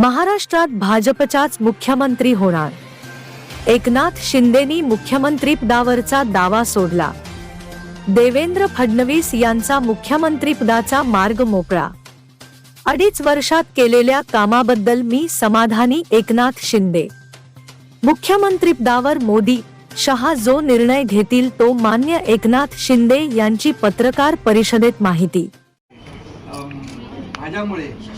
महाराष्ट्रात भाजपचाच मुख्यमंत्री होणार. एकनाथ शिंदेनी मुख्यमंत्रीपदावरचा दावा सोडला. देवेंद्र फडणवीस यांचा मुख्यमंत्रीपदाचा मार्ग मोकळा. अडीच वर्षात केलेल्या कामाबद्दल मी समाधानी एकनाथ शिंदे. मुख्यमंत्रीपदावर मोदी शहा जो निर्णय घेतील तो मान्य एकनाथ शिंदे यांची पत्रकार परिषदेत माहिती. माझ्यामुळे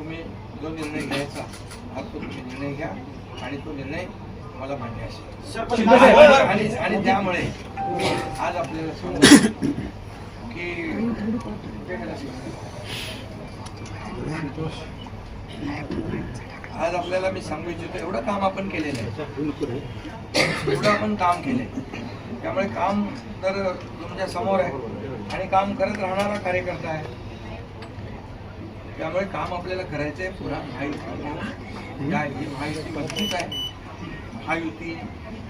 तुम्ही जो निर्णय घ्यायचा हा तो तुम्ही निर्णय घ्या आणि तो निर्णय मला मान्य असेल. आणि त्यामुळे आज आपल्याला सांगू की आज आपल्याला मी सांगू इच्छितो एवढं काम आपण केलेलं आहे. एवढं आपण काम केलंय. त्यामुळे काम तर तुमच्यासमोर आहे आणि काम करत राहणारा कार्यकर्ता आहे. त्यामुळे काम आपल्याला करायचं आहे पुरा महायुती म्हणून ही महायुती मजबूत आहे. महायुती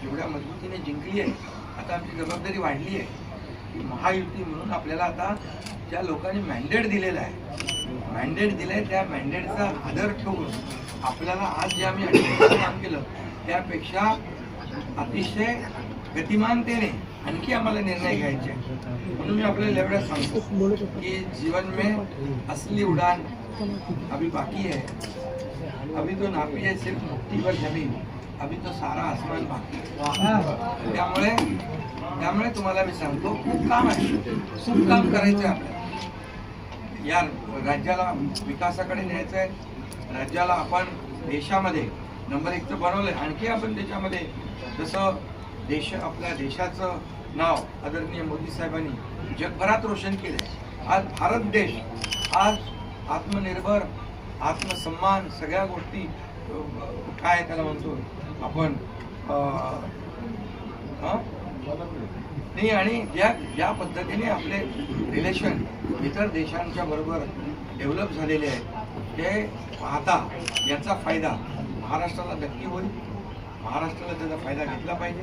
जेवढ्या मजबूतीने जिंकली आहे आता आमची जबाबदारी वाढली आहे की महायुती म्हणून आपल्याला आता ज्या लोकांनी मॅन्डेट दिलेलं आहे मॅन्डेट दिलंय त्या मॅन्डेटचा आदर ठेवून आपल्याला आज जे आम्ही काम केलं त्यापेक्षा अतिशय गतिमानतेने आणखी आम्हाला निर्णय घ्यायचे? म्हणून मी आपल्याला एवढं सांगतो की जीवन में असली उडान अभी बाकी है. अभी तो नापी है सिर्फ मुक्तीवर जमीन. अभी तो सारा आसमान बाकी त्यामुळे त्यामुळे तुम्हाला मी सांगतो खूप काम आहे. खूप काम करायचं आहे आपल्याला. या राज्याला विकासाकडे न्यायचं आहे. राज्याला आपण देशामध्ये नंबर एक तर बनवलंय. आणखी आपण त्याच्यामध्ये जसं देश आपल्या देशाचं नाव आदरणीय मोदी साहेबांनी जगभरात रोशन केलं आज भारत देश आज आत्मनिर्भर आत्मसन्मान सगळ्या गोष्टी काय त्याला म्हणतो? आपण नाही आणि ज्या ज्या पद्धतीने आपले रिलेशन इतर देशांच्या बरोबर डेव्हलप झालेले आहेत ते पाहता याचा फायदा महाराष्ट्राला नक्की होईल. महाराष्ट्राला त्याचा फायदा घेतला पाहिजे.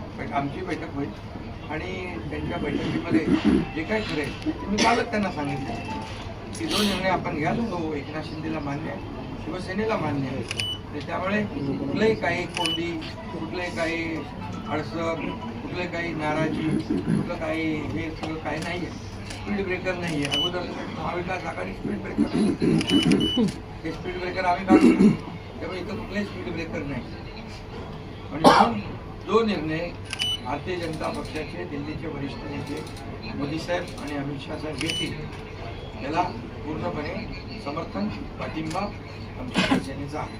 आमची बैठक होईल. आणि त्यांच्या बैठकीमध्ये जे काही ठरेल ते मी कालच त्यांना सांगितलं. की जो निर्णय आपण घ्याल तो एकनाथ शिंदेला मान्य आहे शिवसेनेला मान्य आहे. त्यामुळे कुठलंही काही कोंडी कुठलंही काही अडचण कुठलं काही नाराजी कुठलं काही हे सगळं काही नाही आहे स्पीड ब्रेकर नाही आहे अगोदर महाविकास आघाडी स्पीड ब्रेकर हे स्पीड ब्रेकर आम्ही काढतो त्यामुळे इथं कुठलेही स्पीड ब्रेकर नाही. आणि जो निर्णय भारतीय जनता पक्षाचे दिल्लीचे वरिष्ठ नेते मोदी साहेब आणि अमित शहा साहेब घेतील. त्याला पूर्णपणे समर्थन पाठिंबा आमच्या शिवसेनेचा आहे.